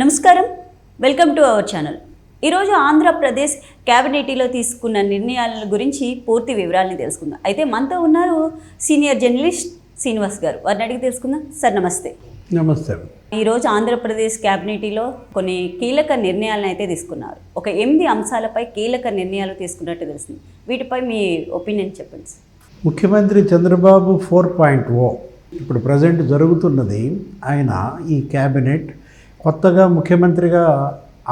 నమస్కారం. Welcome to our channel. ఈరోజు ఆంధ్రప్రదేశ్ క్యాబినెట్లో తీసుకున్న నిర్ణయాల గురించి పూర్తి వివరాలని తెలుసుకుందాం. అయితే మనతో ఉన్నారు సీనియర్ జర్నలిస్ట్ శ్రీనివాస్ గారు. వారిని అడిగి తెలుసుకుందాం. సార్ నమస్తే. నమస్తే. ఈరోజు ఆంధ్రప్రదేశ్ క్యాబినెట్లో కొన్ని కీలక నిర్ణయాలను అయితే తీసుకున్నారు. ఒక ఎనిమిది అంశాలపై కీలక నిర్ణయాలు తీసుకున్నట్టు తెలుస్తుంది. వీటిపై మీ ఒపీనియన్ చెప్పండి సార్. ముఖ్యమంత్రి చంద్రబాబు ఫోర్ పాయింట్ ఓ. ఇప్పుడు ప్రజెంట్ జరుగుతున్నది ఆయన ఈ క్యాబినెట్ కొత్తగా ముఖ్యమంత్రిగా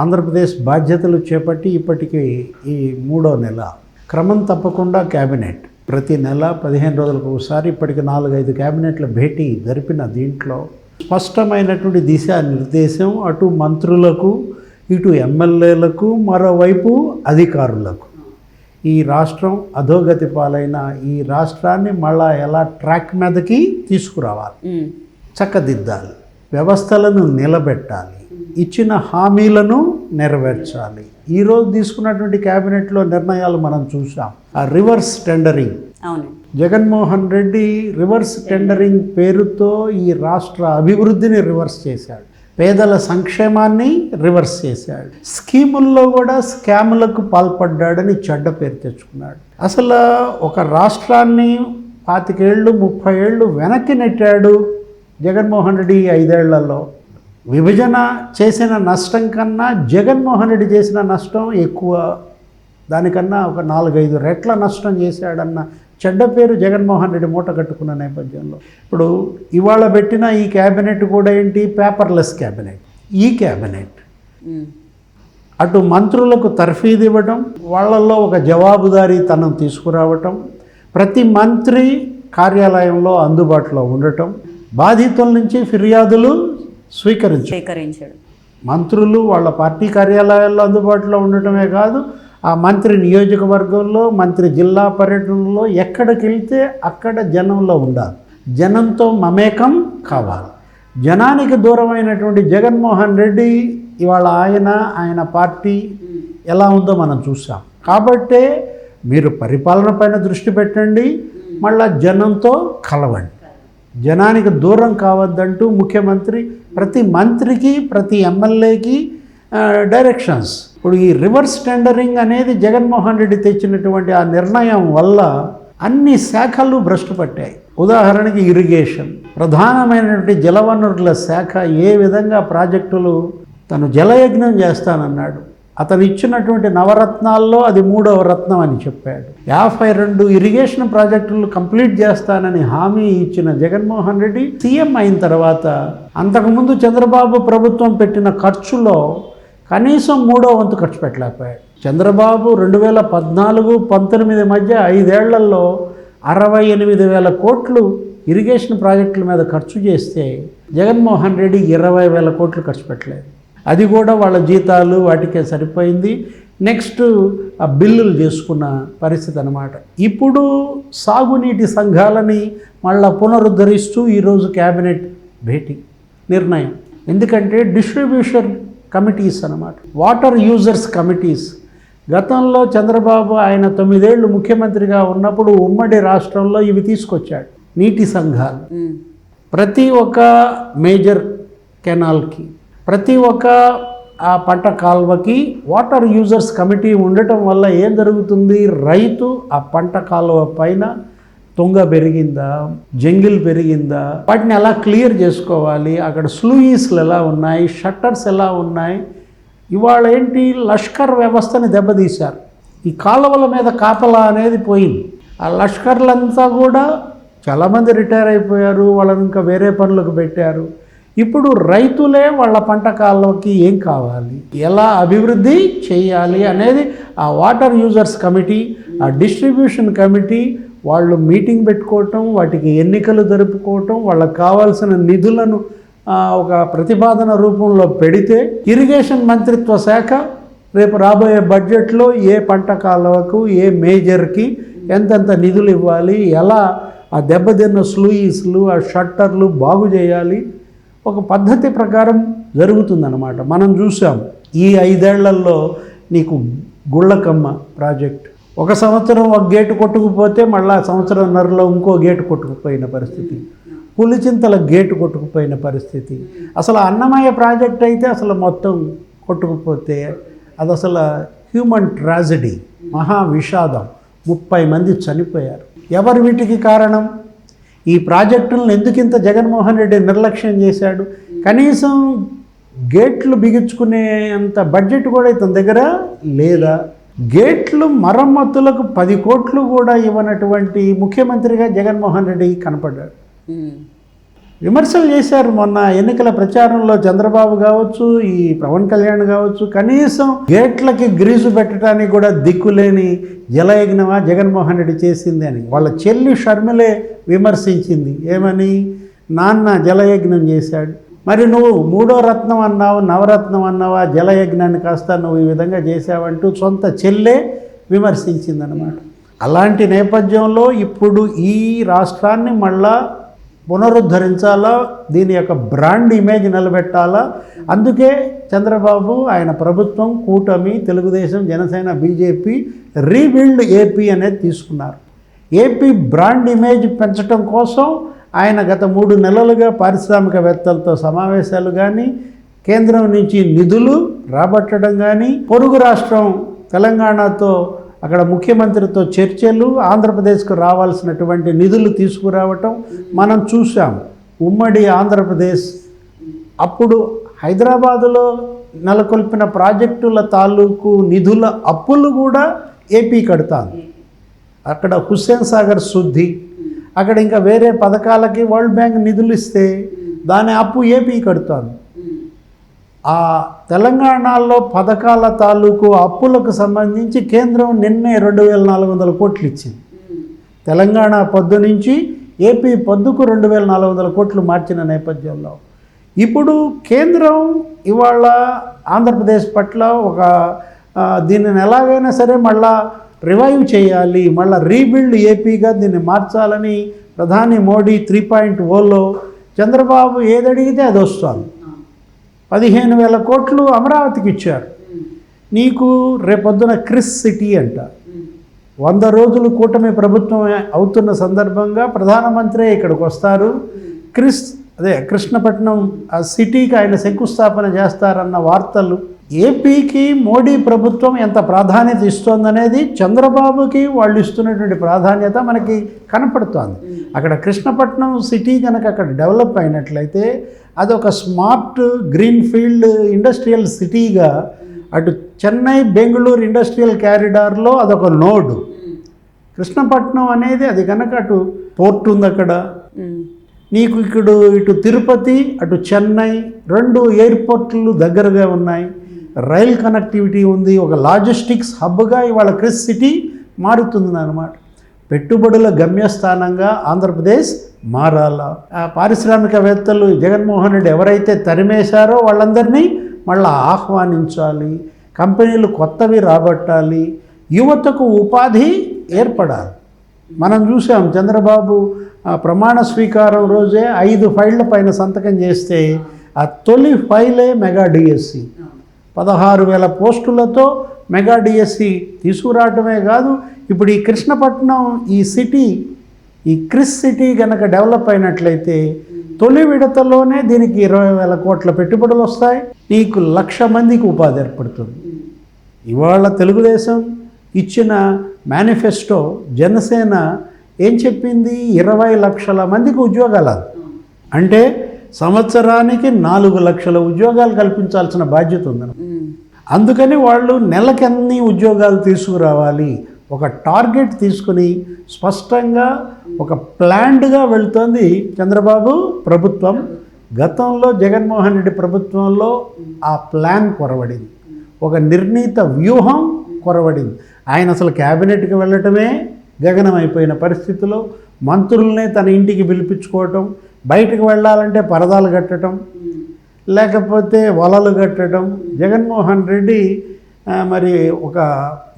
ఆంధ్రప్రదేశ్ బాధ్యతలు చేపట్టి ఇప్పటికి ఈ మూడో నెల క్రమం తప్పకుండా క్యాబినెట్. ప్రతి నెల పదిహేను రోజులకు ఒకసారి ఇప్పటికి నాలుగైదు క్యాబినెట్ల భేటీ జరిపిన దీంట్లో స్పష్టమైనటువంటి దిశానిర్దేశం అటు మంత్రులకు ఇటు ఎమ్మెల్యేలకు మరోవైపు అధికారులకు. ఈ రాష్ట్రం అధోగతి పాలైన ఈ రాష్ట్రాన్ని మళ్ళా ఎలా ట్రాక్ మీదకి తీసుకురావాలి. చక్కదిద్దాలి. వ్యవస్థలను నిలబెట్టాలి. ఇచ్చిన హామీలను నెరవేర్చాలి. ఈరోజు తీసుకున్నటువంటి క్యాబినెట్లో నిర్ణయాలు మనం చూసాం ఆ రివర్స్ టెండరింగ్. అవును. జగన్మోహన్ రెడ్డి రివర్స్ టెండరింగ్ పేరుతో ఈ రాష్ట్ర అభివృద్ధిని రివర్స్ చేశాడు. పేదల సంక్షేమాన్ని రివర్స్ చేశాడు. స్కీముల్లో కూడా స్కాములకు పాల్పడ్డాడని చెడ్డ పేరు తెచ్చుకున్నాడు. అసలు ఒక రాష్ట్రాన్ని పాతికేళ్ళు ముప్పై ఏళ్ళు వెనక్కి నెట్టాడు జగన్మోహన్ రెడ్డి ఐదేళ్ళలో విభజన చేసిన నష్టం కన్నా జగన్మోహన్ రెడ్డి చేసిన నష్టం ఎక్కువ. దానికన్నా ఒక నాలుగైదు రెట్ల నష్టం చేశాడన్న చెడ్డ పేరు జగన్మోహన్ రెడ్డి మూట కట్టుకున్న నేపథ్యంలో. ఇప్పుడు ఇవాళ పెట్టిన ఈ క్యాబినెట్ కూడా ఏంటి? Paperless cabinet. ఈ క్యాబినెట్. అటు మంత్రులకు తర్ఫీదు ఇవ్వటం వాళ్ళల్లో ఒక జవాబుదారీతనం తీసుకురావటం ప్రతి మంత్రి కార్యాలయంలో అందుబాటులో ఉండటం బాధితుల నుంచి ఫిర్యాదులు స్వీకరించడం. సేకరించాడు మంత్రులు వాళ్ళ పార్టీ కార్యాలయాల్లో అందుబాటులో ఉండటమే కాదు ఆ మంత్రి నియోజకవర్గంలో మంత్రి జిల్లా పర్యటనలో ఎక్కడికి వెళ్తే అక్కడ జనంలో ఉండాలి. జనంతో మమేకం కావాలి. జనానికి దూరమైనటువంటి జగన్మోహన్ రెడ్డి ఇవాళ ఆయన ఆయన పార్టీ ఎలా ఉందో మనం చూసాం కాబట్టే మీరు పరిపాలన పైన దృష్టి పెట్టండి మళ్ళా జనంతో కలవండి. జనానికి దూరం కావద్దంటూ ముఖ్యమంత్రి ప్రతి మంత్రికి ప్రతి ఎమ్మెల్యేకి డైరెక్షన్స్ ఇప్పుడు ఈ రివర్స్ టెండరింగ్ అనేది జగన్మోహన్ రెడ్డి తెచ్చినటువంటి ఆ నిర్ణయం వల్ల అన్ని శాఖలు భ్రష్టు పట్టాయి. ఉదాహరణకి ఇరిగేషన్ ప్రధానమైనటువంటి జలవనరుల శాఖ ఏ విధంగా ప్రాజెక్టులు తను జలయజ్ఞం చేస్తానన్నాడు. అతను ఇచ్చినటువంటి నవరత్నాల్లో అది మూడవ రత్నం అని చెప్పాడు. యాభై రెండు ఇరిగేషన్ ప్రాజెక్టులు కంప్లీట్ చేస్తానని హామీ ఇచ్చిన జగన్మోహన్ రెడ్డి సీఎం అయిన తర్వాత అంతకుముందు చంద్రబాబు ప్రభుత్వం పెట్టిన ఖర్చులో కనీసం మూడో వంతు ఖర్చు పెట్టలేకపోయాడు. చంద్రబాబు రెండు వేల పద్నాలుగు పంతొమ్మిది మధ్య ఐదేళ్ళలో అరవై ఎనిమిది వేల కోట్లు ఇరిగేషన్ ప్రాజెక్టుల మీద ఖర్చు చేస్తే జగన్మోహన్ రెడ్డి ఇరవై వేల కోట్లు ఖర్చు పెట్టలేదు. అది కూడా వాళ్ళ జీతాలు వాటికే సరిపోయింది. నెక్స్ట్ ఆ బిల్లులు చేసుకున్న పరిస్థితి అనమాట ఇప్పుడు సాగునీటి సంఘాలని మళ్ళా పునరుద్ధరిస్తూ ఈరోజు క్యాబినెట్ భేటీ నిర్ణయం. ఎందుకంటే డిస్ట్రిబ్యూషన్ కమిటీస్ అన్నమాట. Water users committees. గతంలో చంద్రబాబు ఆయన తొమ్మిదేళ్ళు ముఖ్యమంత్రిగా ఉన్నప్పుడు ఉమ్మడి రాష్ట్రంలో ఇవి తీసుకొచ్చాడు నీటి సంఘాలు. ప్రతి ఒక్క మేజర్ కెనాల్కి ప్రతి ఒక్క ఆ పంట కాలువకి వాటర్ యూజర్స్ కమిటీ ఉండటం వల్ల ఏం జరుగుతుంది? రైతు ఆ పంట కాలువ పైన తుంగ పెరిగిందా? జంగిల్ పెరిగిందా? వాటిని ఎలా క్లియర్ చేసుకోవాలి? అక్కడ స్లూయిస్లు ఎలా ఉన్నాయి? షట్టర్స్ ఎలా ఉన్నాయి? ఇవాళ ఏంటి? లష్కర్ వ్యవస్థని దెబ్బతీశారు. ఈ కాలువల మీద కాపలా అనేది పోయింది. ఆ లష్కర్లంతా కూడా చాలామంది రిటైర్ అయిపోయారు. వాళ్ళని ఇంకా వేరే పనులకు పెట్టారు. ఇప్పుడు రైతులే వాళ్ళ పంట కాలంకి ఏం కావాలి? ఎలా అభివృద్ధి చేయాలి అనేది ఆ వాటర్ యూజర్స్ కమిటీ ఆ డిస్ట్రిబ్యూషన్ కమిటీ వాళ్ళు మీటింగ్ పెట్టుకోవటం వాటికి ఎన్నికలు జరుపుకోవటం వాళ్ళకి కావాల్సిన నిధులను ఒక ప్రతిపాదన రూపంలో పెడితే ఇరిగేషన్ మంత్రిత్వ శాఖ రేపు రాబోయే బడ్జెట్లో ఏ పంట కాలువకు ఏ మేజర్కి ఎంతెంత నిధులు ఇవ్వాలి ఎలా ఆ దెబ్బతిన్న స్లూయిస్లు ఆ షట్టర్లు బాగు చేయాలి ఒక పద్ధతి ప్రకారం జరుగుతుందన్నమాట. మనం చూసాం ఈ ఐదేళ్ళలో నీకు గుళ్ళకమ్మ ప్రాజెక్ట్. ఒక సంవత్సరం ఒక గేటు కొట్టుకుపోతే మళ్ళా సంవత్సరంన్నరలో ఇంకో గేటు కొట్టుకుపోయిన పరిస్థితి. పులిచింతల గేటు కొట్టుకుపోయిన పరిస్థితి. అసలు అన్నమయ్య ప్రాజెక్ట్ అయితే అసలు మొత్తం కొట్టుకుపోతే అది అసలు హ్యూమన్ ట్రాజడీ మహా విషాదం. ముప్పై మంది చనిపోయారు. ఎవరి వీటికి కారణం? ఈ ప్రాజెక్టులను ఎందుకు ఇంత జగన్మోహన్ రెడ్డి నిర్లక్ష్యం చేశాడు? కనీసం గేట్లు బిగించుకునే అంత బడ్జెట్ కూడా ఇతని దగ్గర లేదా? గేట్లు మరమ్మతులకు పది కోట్లు కూడా ఇవ్వనటువంటి ముఖ్యమంత్రిగా జగన్మోహన్ రెడ్డి కనపడ్డాడు. విమర్శలు చేశారు మొన్న ఎన్నికల ప్రచారంలో చంద్రబాబు కావచ్చు ఈ పవన్ కళ్యాణ్ కావచ్చు కనీసం గేట్లకి గ్రీజు పెట్టడానికి కూడా దిక్కులేని జలయజ్ఞమా జగన్మోహన్ రెడ్డి చేసింది అని. వాళ్ళ చెల్లి షర్మిలే విమర్శించింది. ఏమని? నాన్న జలయజ్ఞం చేశాడు. మరి నువ్వు మూడో రత్నం అన్నావు నవరత్నం అన్నావా? జలయజ్ఞాన్ని కాస్త నువ్వు ఈ విధంగా చేశావంటూ సొంత చెల్లే విమర్శించిందనమాట అలాంటి నేపథ్యంలో ఇప్పుడు ఈ రాష్ట్రాన్ని మళ్ళా పునరుద్ధరించాలా? దీని యొక్క బ్రాండ్ ఇమేజ్ నిలబెట్టాలా? అందుకే చంద్రబాబు ఆయన ప్రభుత్వం కూటమి Telugu Desam Jana Sena BJP rebuild AP అనేది తీసుకున్నారు. ఏపీ బ్రాండ్ ఇమేజ్ పెంచడం కోసం ఆయన గత మూడు నెలలుగా పారిశ్రామికవేత్తలతో సమావేశాలు కానీ కేంద్రం నుంచి నిధులు రాబట్టడం కానీ పొరుగు రాష్ట్రం తెలంగాణతో అక్కడ ముఖ్యమంత్రితో చర్చలు ఆంధ్రప్రదేశ్కు రావాల్సినటువంటి నిధులు తీసుకురావటం మనం చూసాం ఉమ్మడి ఆంధ్రప్రదేశ్ అప్పుడు హైదరాబాదులో నెలకొల్పిన ప్రాజెక్టుల తాలూకు నిధుల అప్పులు కూడా ఏపీ కడతాను అక్కడ హుస్సేన్ సాగర్ శుద్ధి అక్కడ ఇంకా వేరే పథకాలకి వరల్డ్ బ్యాంక్ నిధులు ఇస్తే దాని అప్పు ఏపీ కడతాను ఆ తెలంగాణలో పథకాల తాలూకు అప్పులకు సంబంధించి కేంద్రం నిన్నే రెండు వేల నాలుగు వందల కోట్లు ఇచ్చింది. తెలంగాణ పొద్దు నుంచి ఏపీ పొద్దుకు రెండు వేల నాలుగు వందల కోట్లు మార్చిన నేపథ్యంలో. ఇప్పుడు కేంద్రం ఇవాళ ఆంధ్రప్రదేశ్ పట్ల ఒక దీనిని ఎలాగైనా సరే మళ్ళా రివైవ్ చేయాలి మళ్ళీ రీబిల్డ్ ఏపీగా దీన్ని మార్చాలని ప్రధాని మోడీ త్రీ పాయింట్ ఓలో చంద్రబాబు ఏదడిగితే అది వస్తుంది. పదిహేను వేల కోట్లు అమరావతికి ఇచ్చారు. నీకు రేపొద్దున క్రిస్ సిటీ అంట. వంద రోజులు కూటమి ప్రభుత్వం అవుతున్న సందర్భంగా ప్రధానమంత్రి ఇక్కడికి వస్తారు. క్రిస్ అదే కృష్ణపట్నం ఆ సిటీకి ఆయన శంకుస్థాపన చేస్తారన్న వార్తలు ఏపీకి మోడీ ప్రభుత్వం ఎంత ప్రాధాన్యత ఇస్తోందనేది చంద్రబాబుకి వాళ్ళు ఇస్తున్నటువంటి ప్రాధాన్యత మనకి కనపడుతోంది. అక్కడ కృష్ణపట్నం సిటీ కనుక అక్కడ డెవలప్ అయినట్లయితే అదొక స్మార్ట్ గ్రీన్ ఫీల్డ్ ఇండస్ట్రియల్ సిటీగా అటు చెన్నై బెంగళూరు ఇండస్ట్రియల్ క్యారిడార్లో అదొక నోడ్. కృష్ణపట్నం అనేది అది కనుక అటు పోర్ట్ ఉంది అక్కడ. నీకు ఇక్కడ ఇటు తిరుపతి అటు చెన్నై రెండు ఎయిర్పోర్ట్లు దగ్గరగా ఉన్నాయి. రైల్ కనెక్టివిటీ ఉంది. ఒక లాజిస్టిక్స్ హబ్గా ఇవాళ క్రిస్ సిటీ మారుతుంది అనమాట పెట్టుబడుల గమ్యస్థానంగా ఆంధ్రప్రదేశ్ మారాలా. ఆ పారిశ్రామికవేత్తలు జగన్మోహన్ రెడ్డి ఎవరైతే తరిమేశారో వాళ్ళందరినీ మళ్ళీ ఆహ్వానించాలి కంపెనీలు కొత్తవి రాబట్టాలి యువతకు ఉపాధి ఏర్పడాలి. మనం చూసాం చంద్రబాబు ప్రమాణ స్వీకారం రోజే ఐదు ఫైళ్ళ పైన సంతకం చేస్తే ఆ తొలి ఫైలే మెగా డిఎస్సి. పదహారు వేల పోస్టులతో మెగా డిఎస్సి తీసుకురావటమే కాదు ఇప్పుడు ఈ కృష్ణపట్నం ఈ సిటీ ఈ క్రిస్ సిటీ కనుక డెవలప్ అయినట్లయితే తొలి విడతలోనే దీనికి ఇరవై వేల కోట్ల పెట్టుబడులు వస్తాయి. నీకు లక్ష మందికి ఉపాధి ఏర్పడుతుంది. ఇవాళ తెలుగుదేశం ఇచ్చిన మేనిఫెస్టో జనసేన ఏం చెప్పింది? ఇరవై లక్షల మందికి ఉద్యోగాలు అంటే సంవత్సరానికి నాలుగు లక్షల ఉద్యోగాలు కల్పించాల్సిన బాధ్యత ఉంది ఉమ్. అందుకని వాళ్ళు నెలకెన్ని ఉద్యోగాలు తీసుకురావాలి. ఒక టార్గెట్ తీసుకుని స్పష్టంగా ఒక ప్లాన్డ్గా వెళుతోంది చంద్రబాబు ప్రభుత్వం. గతంలో జగన్మోహన్ రెడ్డి ప్రభుత్వంలో ఆ ప్లాన్ కొరవడింది. ఒక నిర్ణీత వ్యూహం కొరవడింది. ఆయన అసలు క్యాబినెట్కి వెళ్ళటమే గగనమైపోయిన పరిస్థితిలో మంత్రుల్ని తన ఇంటికి పిలిపించుకోవటం బయటకు వెళ్ళాలంటే పరదాలు కట్టడం లేకపోతే వలలు కట్టడం జగన్మోహన్ రెడ్డి మరి ఒక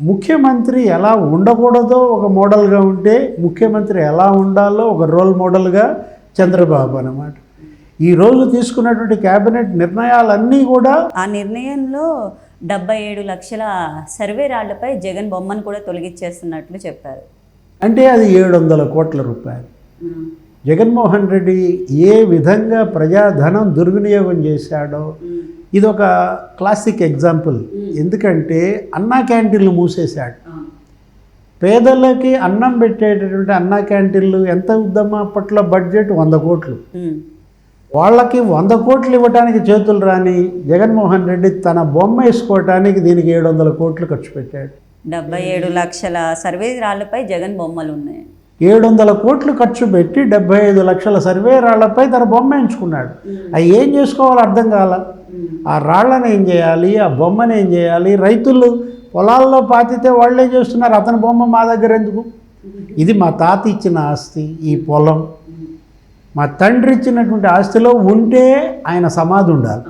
ముఖ్యమంత్రి ఎలా ఉండకూడదో ఒక మోడల్గా ఉంటే ముఖ్యమంత్రి ఎలా ఉండాలో ఒక రోల్ మోడల్గా చంద్రబాబు అన్నమాట. ఈరోజు తీసుకున్నటువంటి కేబినెట్ నిర్ణయాలన్నీ కూడా ఆ నిర్ణయంలో డెబ్బై ఏడు లక్షల సర్వే రాళ్ళపై జగన్ బొమ్మను కూడా తొలగించేస్తున్నట్లు చెప్పారు. అంటే అది ఏడు వందల కోట్ల రూపాయలు. జగన్మోహన్ రెడ్డి ఏ విధంగా ప్రజాధనం దుర్వినియోగం చేశాడో ఇది ఒక క్లాసిక్ ఎగ్జాంపుల్. ఎందుకంటే అన్నా క్యాంటీన్లు మూసేశాడు. పేదలకి అన్నం పెట్టేటటువంటి అన్నా క్యాంటీన్లు ఎంత ఉద్దమ్మా అప్పట్లో బడ్జెట్ వంద కోట్లు. వాళ్ళకి వంద కోట్లు ఇవ్వడానికి చేతులు రాని జగన్మోహన్ రెడ్డి తన బొమ్మ వేసుకోవటానికి దీనికి ఏడు వందల కోట్లు ఖర్చు పెట్టాడు. డెబ్బై ఏడు లక్షల సర్వే రాళ్ళపై జగన్ బొమ్మలు ఉన్నాయి ఏడు వందల కోట్లు ఖర్చు పెట్టి డెబ్బై ఐదు లక్షల సర్వే రాళ్ళపై తన బొమ్మ ఎంచుకున్నాడు. అవి ఏం చేసుకోవాలో అర్థం కాల. ఆ రాళ్ళని ఏం చేయాలి? ఆ బొమ్మని ఏం చేయాలి? రైతులు పొలాల్లో పాతితే వాళ్ళే చేస్తున్నారు. అతని బొమ్మ మా దగ్గర ఎందుకు? ఇది మా తాత ఇచ్చిన ఆస్తి ఈ పొలం. మా తండ్రి ఇచ్చినటువంటి ఆస్తిలో ఉంటే ఆయన సమాధి ఉండాలి.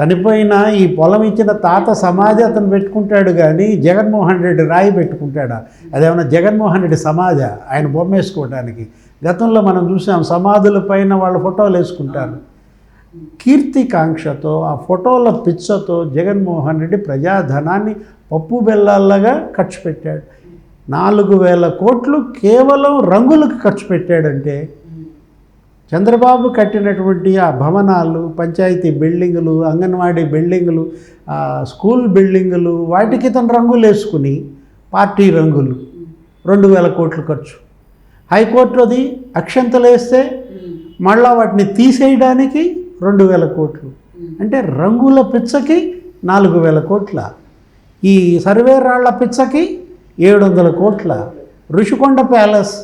చనిపోయిన ఈ పొలం ఇచ్చిన తాత సమాధి అతను పెట్టుకుంటాడు కానీ జగన్మోహన్ రెడ్డి రాయి పెట్టుకుంటాడా? అదేమన్నా జగన్మోహన్ రెడ్డి సమాధి? ఆయన బొమ్మ వేసుకోవడానికి గతంలో మనం చూసాం సమాధుల పైన వాళ్ళ ఫోటోలు వేసుకుంటారు. కీర్తికాంక్షతో ఆ ఫోటోల పిచ్చతో జగన్మోహన్ రెడ్డి ప్రజాధనాన్ని పప్పు బెల్లాల్లాగా ఖర్చు పెట్టాడు. నాలుగు వేల కోట్లు కేవలం రంగులకు ఖర్చు పెట్టాడంటే చంద్రబాబు కట్టినటువంటి ఆ భవనాలు పంచాయతీ బిల్డింగులు అంగన్వాడీ బిల్డింగులు స్కూల్ బిల్డింగులు వాటికి తన రంగులు వేసుకుని పార్టీ రంగులు. రెండు వేల కోట్లు ఖర్చు. హైకోర్టులోది అక్షంతలు వేస్తే మళ్ళా వాటిని తీసేయడానికి రెండు వేల కోట్లు. అంటే రంగుల పిచ్చకి నాలుగు వేల కోట్ల. ఈ సర్వే రాళ్ళ పిచ్చకి ఏడు వందల కోట్ల. ఋషికొండ ప్యాలెస్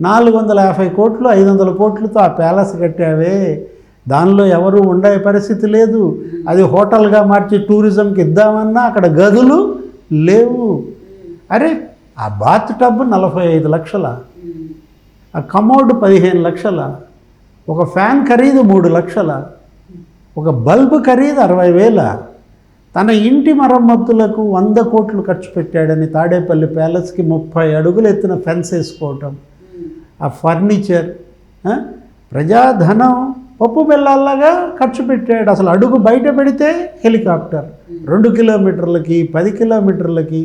నాలుగు వందల యాభై కోట్లు ఐదు వందల కోట్లతో ఆ ప్యాలెస్ కట్టావే. దానిలో ఎవరు ఉండే పరిస్థితి లేదు. అది హోటల్గా మార్చి టూరిజంకి ఇద్దామన్నా అక్కడ గదులు లేవు. అరే ఆ బాత్ టబ్ నలభై ఐదు లక్షల ఆ కమోడ్ పదిహేను లక్షల ఒక ఫ్యాన్ ఖరీదు మూడు లక్షల ఒక బల్బు ఖరీదు అరవై వేల. తన ఇంటి మరమ్మతులకు వంద కోట్లు ఖర్చు పెట్టాడని తాడేపల్లి ప్యాలెస్కి ముప్పై అడుగులు ఎత్తిన ఫెన్స్ వేసుకోవటం. ఆ ఫర్నిచర్ ప్రజాధనం పప్పు బెల్లాల్లాగా ఖర్చు పెట్టాడు. అసలు అడుగు బయట పెడితే హెలికాప్టర్. రెండు కిలోమీటర్లకి పది కిలోమీటర్లకి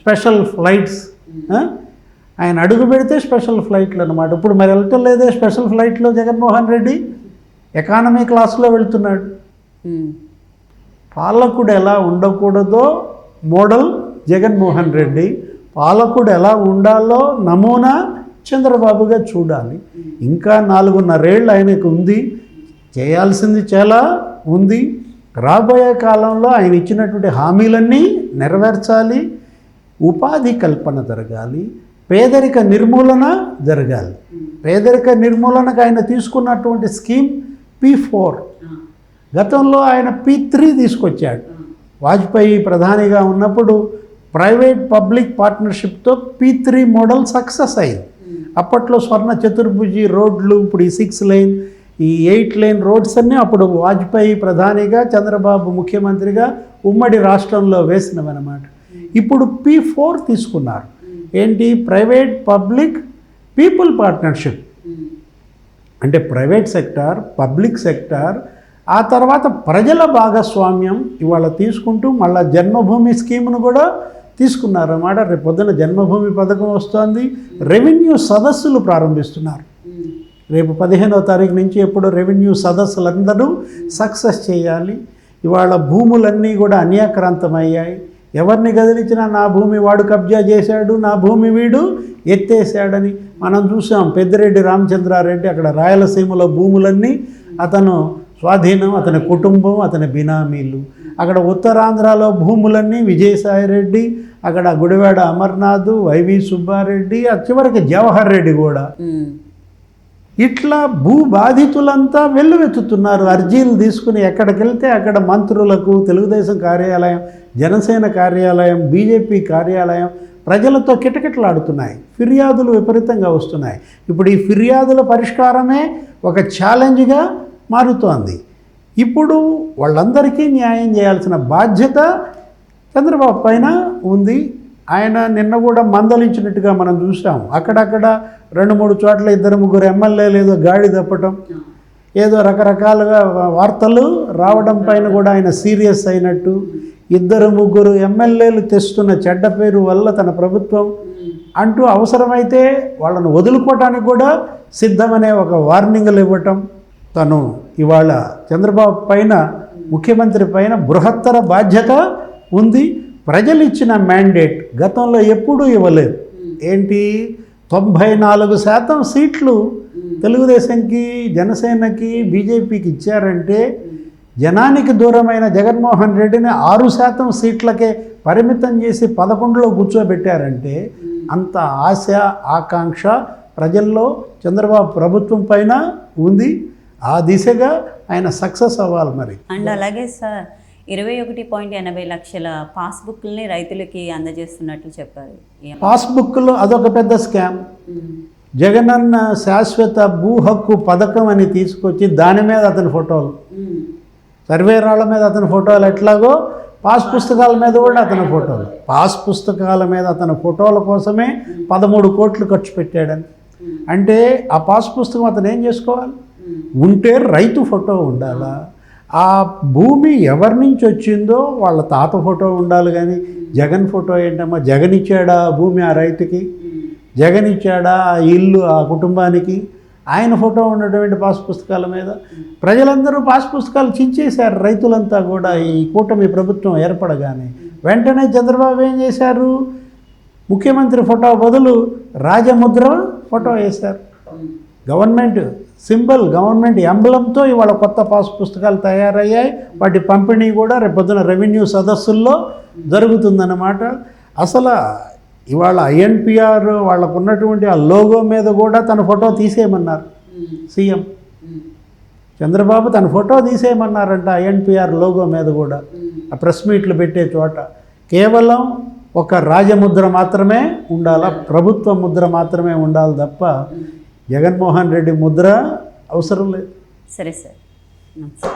స్పెషల్ ఫ్లైట్స్? ఆయన అడుగు పెడితే స్పెషల్ ఫ్లైట్లు అనమాట ఇప్పుడు మరి వెళ్ళటం లేదే స్పెషల్ ఫ్లైట్లో జగన్మోహన్ రెడ్డి ఎకానమీ క్లాస్లో వెళ్తున్నాడు. పాలకుడు ఎలా ఉండకూడదో మోడల్ జగన్మోహన్ రెడ్డి. పాలకుడు ఎలా ఉండాలో నమూనా చంద్రబాబుగా చూడాలి. ఇంకా నాలుగున్నరేళ్ళు ఆయనకు ఉంది. చేయాల్సింది చాలా ఉంది. రాబోయే కాలంలో ఆయన ఇచ్చినటువంటి హామీలన్నీ నెరవేర్చాలి. ఉపాధి కల్పన జరగాలి. పేదరిక నిర్మూలన జరగాలి. పేదరిక నిర్మూలనకు ఆయన తీసుకున్నటువంటి స్కీమ్ పి ఫోర్. గతంలో ఆయన పి త్రీ తీసుకొచ్చాడు. వాజ్పేయి ప్రధానిగా ఉన్నప్పుడు ప్రైవేట్ పబ్లిక్ పార్ట్నర్షిప్తో పి త్రీ మోడల్ సక్సెస్ అయింది. అప్పట్లో స్వర్ణ చతుర్భుజి రోడ్లు ఇప్పుడు ఈ సిక్స్ లైన్ ఈ ఎయిట్ లైన్ రోడ్స్ అన్నీ అప్పుడు వాజ్పేయి ప్రధానిగా చంద్రబాబు ముఖ్యమంత్రిగా ఉమ్మడి రాష్ట్రంలో వేసినవన్నమాట. ఇప్పుడు పి ఫోర్ తీసుకున్నారు. ఏంటి? Private public people partnership. అంటే ప్రైవేట్ సెక్టార్ పబ్లిక్ సెక్టార్ ఆ తర్వాత ప్రజల భాగస్వామ్యం ఇవాళ తీసుకుంటూ మళ్ళా జన్మభూమి స్కీమ్ను కూడా తీసుకున్నారన్నమాట రేపు పొద్దున జన్మభూమి పథకం వస్తుంది. రెవెన్యూ సదస్సులు ప్రారంభిస్తున్నారు. రేపు పదిహేనవ తారీఖు నుంచి ఎప్పుడు రెవెన్యూ సదస్సులందరూ సక్సెస్ చేయాలి. ఇవాళ భూములన్నీ కూడా అన్యాక్రాంతమయ్యాయి. ఎవరిని కదిలించినా నా భూమి వాడు కబ్జా చేశాడు నా భూమి వీడు ఎత్తేసాడని మనం చూసాం. పెద్దిరెడ్డి రామచంద్రారెడ్డి అక్కడ రాయలసీమలో భూములన్నీ అతను స్వాధీనం అతని కుటుంబం అతని బినామీలు. అక్కడ ఉత్తరాంధ్రలో భూములన్నీ విజయసాయిరెడ్డి అక్కడ గుడివాడ అమర్నాథ్ వైవి సుబ్బారెడ్డి ఆ చివరికి జవహర్ రెడ్డి కూడా. ఇట్లా భూ బాధితులంతా వెల్లువెత్తుతున్నారు. అర్జీలు తీసుకుని ఎక్కడికి వెళ్తే అక్కడ మంత్రులకు తెలుగుదేశం కార్యాలయం జనసేన కార్యాలయం బీజేపీ కార్యాలయం ప్రజలతో కిటకిటలాడుతున్నాయి. ఫిర్యాదులు విపరీతంగా వస్తున్నాయి. ఇప్పుడు ఈ ఫిర్యాదుల పరిష్కారమే ఒక ఛాలెంజ్గా మారుతోంది. ఇప్పుడు వాళ్ళందరికీ న్యాయం చేయాల్సిన బాధ్యత చంద్రబాబు పైన ఉంది. ఆయన నిన్న కూడా మందలించినట్టుగా మనం చూసాం. అక్కడక్కడ రెండు మూడు చోట్ల ఇద్దరు ముగ్గురు ఎమ్మెల్యేలు ఏదో గాడి తప్పటం ఏదో రకరకాలుగా వార్తలు రావడం పైన కూడా ఆయన సీరియస్ అయినట్టు ఇద్దరు ముగ్గురు ఎమ్మెల్యేలు తెస్తున్న చెడ్డ పేరు వల్ల తన ప్రభుత్వం అంటూ అవసరమైతే వాళ్ళను వదులుకోవటానికి కూడా సిద్ధమనే ఒక వార్నింగ్లు ఇవ్వటం తను ఇవాళ చంద్రబాబు పైన ముఖ్యమంత్రి పైన బృహత్తర బాధ్యత ఉంది. ప్రజలు ఇచ్చిన మ్యాండేట్ గతంలో ఎప్పుడూ ఇవ్వలేదు. ఏంటి? తొంభై నాలుగు శాతం సీట్లు తెలుగుదేశంకి జనసేనకి బీజేపీకి ఇచ్చారంటే జనానికి దూరమైన జగన్మోహన్ రెడ్డిని ఆరు శాతం సీట్లకే పరిమితం చేసి పదకొండులో కూర్చోబెట్టారంటే అంత ఆశ ఆకాంక్ష ప్రజల్లో చంద్రబాబు ప్రభుత్వం పైన ఉంది. ఆ దిశగా ఆయన సక్సెస్ అవ్వాలి మరి. అండ్ అలాగే సార్ ఇరవై ఒకటి పాయింట్ ఎనభై లక్షల పాస్బుక్ని రైతులకి అందజేస్తున్నట్లు చెప్పారు. పాస్బుక్లో అదొక పెద్ద స్కామ్. జగనన్న శాశ్వత భూ హక్కు పథకం అని తీసుకొచ్చి దాని మీద అతని ఫోటోలు. సర్వే రాళ్ళ మీద అతని ఫోటోలు ఎట్లాగో పాస్ పుస్తకాల మీద కూడా అతని ఫోటోలు. పాస్ పుస్తకాల మీద అతని ఫోటోల కోసమే పదమూడు కోట్లు ఖర్చు పెట్టాడని. అంటే ఆ పాస్ పుస్తకం అతను ఏం చేసుకోవాలి? ఉంటే రైతు ఫోటో ఉండాలా? ఆ భూమి ఎవరి నుంచి వచ్చిందో వాళ్ళ తాత ఫోటో ఉండాలి కానీ జగన్ ఫోటో ఏంటమ్మా? జగన్ ఇచ్చాడా ఆ భూమి ఆ రైతుకి? జగన్ ఇచ్చాడా ఆ ఇల్లు ఆ కుటుంబానికి? ఆయన ఫోటో ఉన్నటువంటి పాస్ పుస్తకాల మీద? ప్రజలందరూ పాస్ పుస్తకాలు చించేశారు. రైతులంతా కూడా ఈ కూటమి ప్రభుత్వం ఏర్పడగానే వెంటనే చంద్రబాబు ఏం చేశారు? ముఖ్యమంత్రి ఫోటో బదులు రాజముద్ర ఫోటో వేశారు. గవర్నమెంట్ సింబల్ గవర్నమెంట్ ఎంబలంతో ఇవాళ కొత్త పాస్ పుస్తకాలు తయారయ్యాయి. వాటి పంపిణీ కూడా రేపొద్దున రెవెన్యూ సదస్సుల్లో జరుగుతుందన్నమాట. అసలు ఇవాళ ఐఎన్పిఆర్ వాళ్ళకు ఉన్నటువంటి ఆ లోగో మీద కూడా తన ఫోటో తీసేయమన్నారు సీఎం. చంద్రబాబు తన ఫోటో తీసేయమన్నారంట ఐఎన్పిఆర్ లోగో మీద కూడా. ఆ ప్రెస్ మీట్లు పెట్టే చోట. కేవలం ఒక రాజముద్ర మాత్రమే ఉండాలా? ప్రభుత్వ ముద్ర మాత్రమే ఉండాలి తప్ప జగన్మోహన్ రెడ్డి ముద్ర అవసరం లేదు. సరే సార్. నమస్తే.